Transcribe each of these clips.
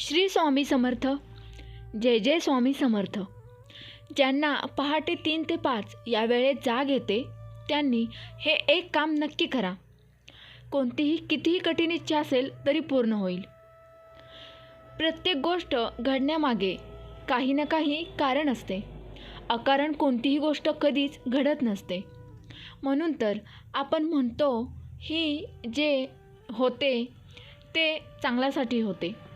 श्री स्वामी समर्थ जय जय स्वामी समर्थ. ज्यांना पहाटे तीन ते पाच या वेळेत जाग येते त्यांनी हे एक काम नक्की करा. कोणतीही कितीही कठीण इच्छा असेल तरी पूर्ण होईल. प्रत्येक गोष्ट घडण्यामागे काही ना काही कारण असते. अकारण कोणतीही गोष्ट कधीच घडत नसते. म्हणून तर आपण म्हणतो ही जे होते ते चांगल्यासाठी होते.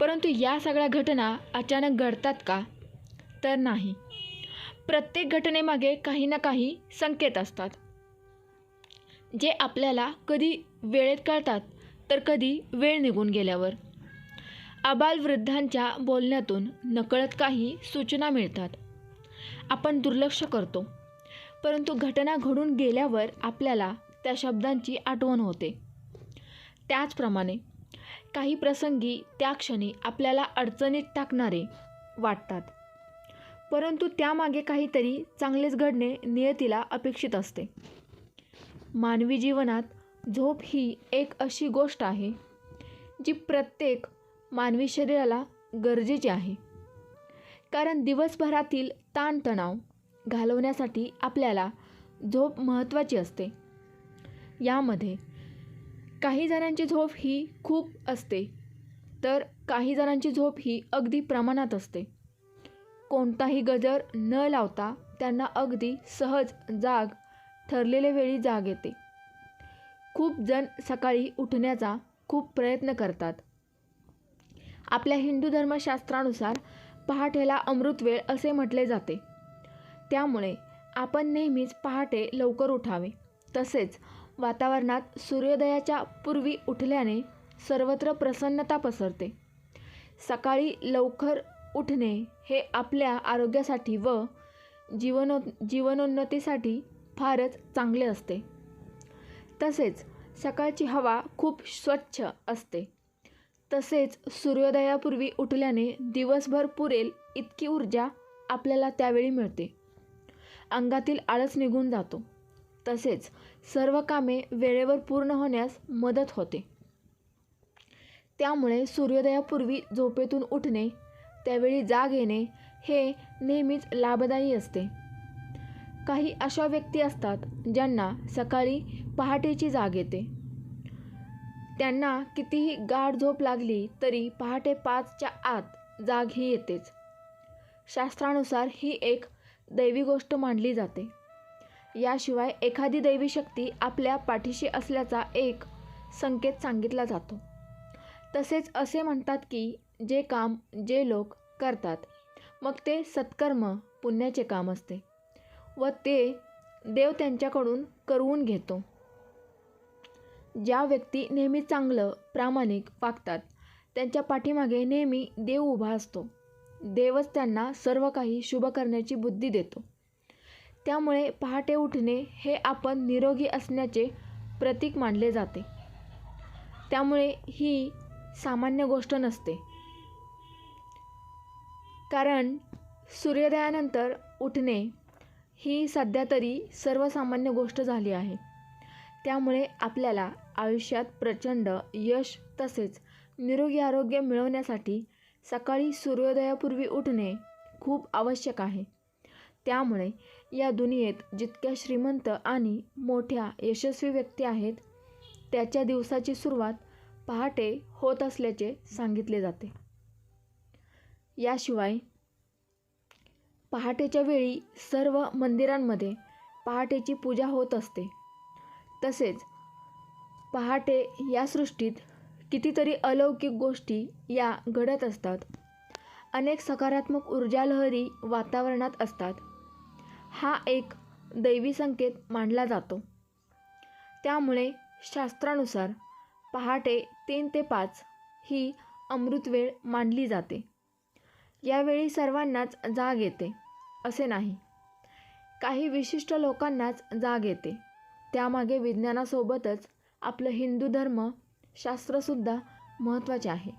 परंतु या सगळ्या घटना अचानक घडतात का? तर नाही. प्रत्येक घटनेमागे काही ना काही संकेत असतात. जे आपल्याला कधी वेळेत कळतात तर कधी वेळ निघून गेल्यावर. आबालवृद्धांच्या बोलण्यातून नकळत काही सूचना मिळतात. आपण दुर्लक्ष करतो. परंतु घटना घडून गेल्यावर आपल्याला त्या शब्दांची आठवण होते. त्याचप्रमाणे काही प्रसंगी त्या क्षणी आपल्याला अडचणीत टाकणारे वाटतात. परंतु त्यामागे काहीतरी चांगलेच घडणे नियतीला अपेक्षित असते. मानवी जीवनात झोप ही एक अशी गोष्ट आहे जी प्रत्येक मानवी शरीराला गरजेची आहे. कारण दिवसभरातील ताणतणाव घालवण्यासाठी आपल्याला झोप महत्त्वाची असते. यामध्ये काही जणांची झोप ही खूप असते तर काही जणांची झोप ही अगदी प्रमाणात असते. कोणताही गजर न लावता त्यांना अगदी सहज जाग ठरलेल्या वेळी जाग येते. खूप जण सकाळी उठण्याचा खूप प्रयत्न करतात. आपल्या हिंदू धर्मशास्त्रानुसार पहाटेला अमृतवेळ असे म्हटले जाते. त्यामुळे आपण नेहमीच पहाटे लवकर उठावे. तसेच वातावरणात सूर्योदयाच्या पूर्वी उठल्याने सर्वत्र प्रसन्नता पसरते. सकाळी लवकर उठणे हे आपल्या आरोग्यासाठी व जीवनो जीवनोन्नतीसाठी फारच चांगले असते. तसेच सकाळची हवा खूप स्वच्छ असते. तसेच सूर्योदयापूर्वी उठल्याने दिवसभर पुरेल इतकी ऊर्जा आपल्याला त्यावेळी मिळते. अंगातील आळस निघून जातो. तसेच सर्व कामे वेळेवर पूर्ण होण्यास मदत होते. त्यामुळे सूर्योदयापूर्वी झोपेतून उठणे त्यावेळी जाग येणे हे नेहमीच लाभदायी असते. काही अशा व्यक्ती असतात ज्यांना सकाळी पहाटेची जाग येते. त्यांना कितीही गाढ झोप लागली तरी पहाटे पाचच्या आत जाग ही येतेच. शास्त्रानुसार ही एक दैवी गोष्ट मानली जाते. याशिवाय एखादी दैवी शक्ती आपल्या पाठीशी असल्याचा एक संकेत सांगितला जातो. तसेच असे म्हणतात की जे काम जे लोक करतात मग ते सत्कर्म पुण्याचे काम असते व ते देव त्यांच्याकडून करवून घेतो. ज्या व्यक्ती नेहमी चांगलं प्रामाणिक वागतात त्यांच्या पाठीमागे नेहमी देव उभा असतो. देवच त्यांना सर्व काही शुभ करण्याची बुद्धी देतो. त्यामुळे पहाटे उठणे हे आपण निरोगी असण्याचे प्रतीक मानले जाते. त्यामुळे ही सामान्य गोष्ट नसते. कारण सूर्योदयानंतर उठणे ही सध्या तरी सर्वसामान्य गोष्ट झाली आहे. त्यामुळे आपल्याला आयुष्यात प्रचंड यश तसेच निरोगी आरोग्य मिळवण्यासाठी सकाळी सूर्योदयापूर्वी उठणे खूप आवश्यक आहे. त्यामुळे या दुनियेत जितक्या श्रीमंत आणि मोठ्या यशस्वी व्यक्ती आहेत त्याच्या दिवसाची सुरुवात पहाटे होत असल्याचे सांगितले जाते. याशिवाय पहाटेच्या वेळी सर्व मंदिरांमध्ये पहाटेची पूजा होत असते. तसेच पहाटे या सृष्टीत कितीतरी अलौकिक गोष्टी या घडत असतात. अनेक सकारात्मक ऊर्जा लहरी वातावरणात असतात. हा एक दैवी संकेत मानला जातो. त्यामुळे शास्त्रानुसार पहाटे तीन ते पाच ही अमृतवेळ मानली जाते. यावेळी सर्वांनाच जाग येते असे नाही. काही विशिष्ट लोकांनाच जाग येते. त्यामागे विज्ञानासोबतच आपलं हिंदू धर्म शास्त्रसुद्धा महत्त्वाचे आहे.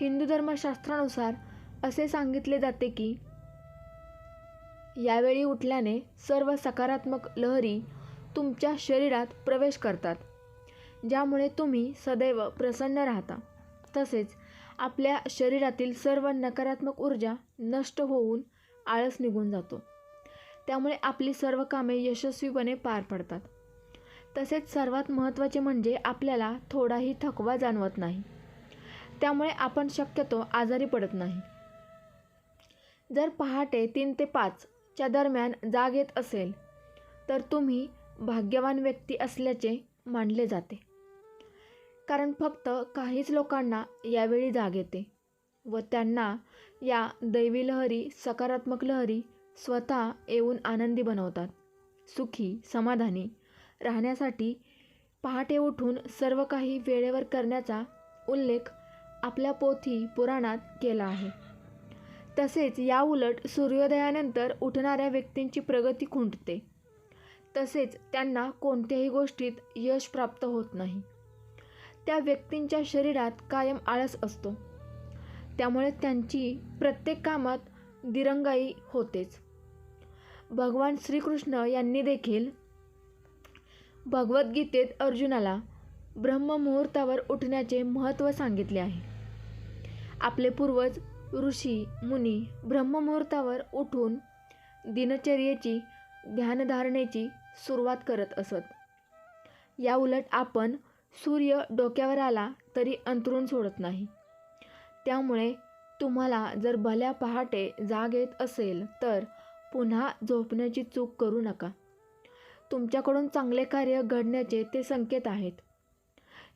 हिंदू धर्मशास्त्रानुसार असे सांगितले जाते की यावेळी उठल्याने सर्व सकारात्मक लहरी तुमच्या शरीरात प्रवेश करतात ज्यामुळे तुम्ही सदैव प्रसन्न राहता. तसेच आपल्या शरीरातील सर्व नकारात्मक ऊर्जा नष्ट होऊन आळस निघून जातो. त्यामुळे आपली सर्व कामे यशस्वीपणे पार पडतात. तसेच सर्वात महत्त्वाचे म्हणजे आपल्याला थोडाही थकवा जाणवत नाही. त्यामुळे आपण शक्यतो आजारी पडत नाही. जर पहाटे तीन ते पाच च्या दरम्यान जाग येत असेल तर तुम्ही भाग्यवान व्यक्ती असल्याचे मानले जाते. कारण फक्त काहीच लोकांना यावेळी जाग येते व त्यांना या दैवी लहरी सकारात्मक लहरी स्वतः येऊन आनंदी बनवतात. सुखी समाधानी राहण्यासाठी पहाटे उठून सर्व काही वेळेवर करण्याचा उल्लेख आपल्या पोथी पुराणात केला आहे. तसेच याउलट सूर्योदयानंतर उठणाऱ्या व्यक्तींची प्रगती खुंटते. तसेच त्यांना कोणत्याही गोष्टीत यश प्राप्त होत नाही. त्या व्यक्तींच्या शरीरात कायम आळस असतो. त्यामुळे त्यांची प्रत्येक कामात दिरंगाई होतेच. भगवान श्रीकृष्ण यांनी देखील भगवद्गीतेत अर्जुनाला ब्रह्ममुहूर्तावर उठण्याचे महत्त्व सांगितले आहे. आपले पूर्वज ऋषी मुनी ब्रह्ममुहूर्तावर उठून दिनचर्येची ध्यानधारणेची सुरुवात करत असत. याउलट आपण सूर्य डोक्यावर आला तरी अंतरून सोडत नाही. त्यामुळे तुम्हाला जर भल्या पहाटे जाग येत असेल तर पुन्हा झोपण्याची चूक करू नका. तुमच्याकडून चांगले कार्य घडण्याचे ते संकेत आहेत.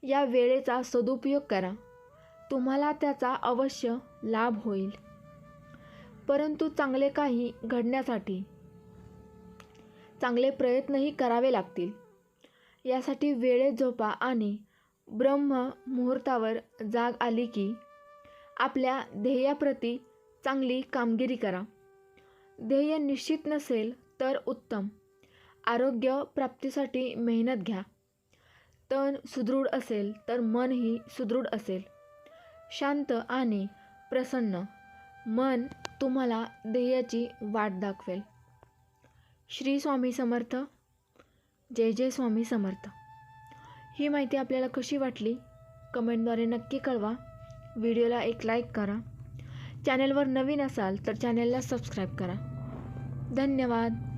या वेळेचा सदुपयोग करा. तुम्हाला त्याचा अवश्य लाभ होईल. परंतु चांगले काही घडण्यासाठी चांगले प्रयत्नही करावे लागतील. यासाठी वेळेत झोपा आणि ब्रह्म मुहूर्तावर जाग आली की आपल्या ध्येयाप्रती चांगली कामगिरी करा. ध्येय निश्चित नसेल तर उत्तम. आरोग्य प्राप्तीसाठी मेहनत घ्या. तन सुदृढ असेल तर मनही सुदृढ असेल. शांत आणि प्रसन्न. मन तुम्हाला ध्येयाची वाट दाखवेल. श्री स्वामी समर्थ. जय जय स्वामी समर्थ. ही माहिती आपल्याला कशी वाटली? कमेंटद्वारे नक्की कळवा. व्हिडिओला एक लाईक करा. चॅनलवर नवीन असाल तर चॅनलला सबस्क्राईब करा. धन्यवाद.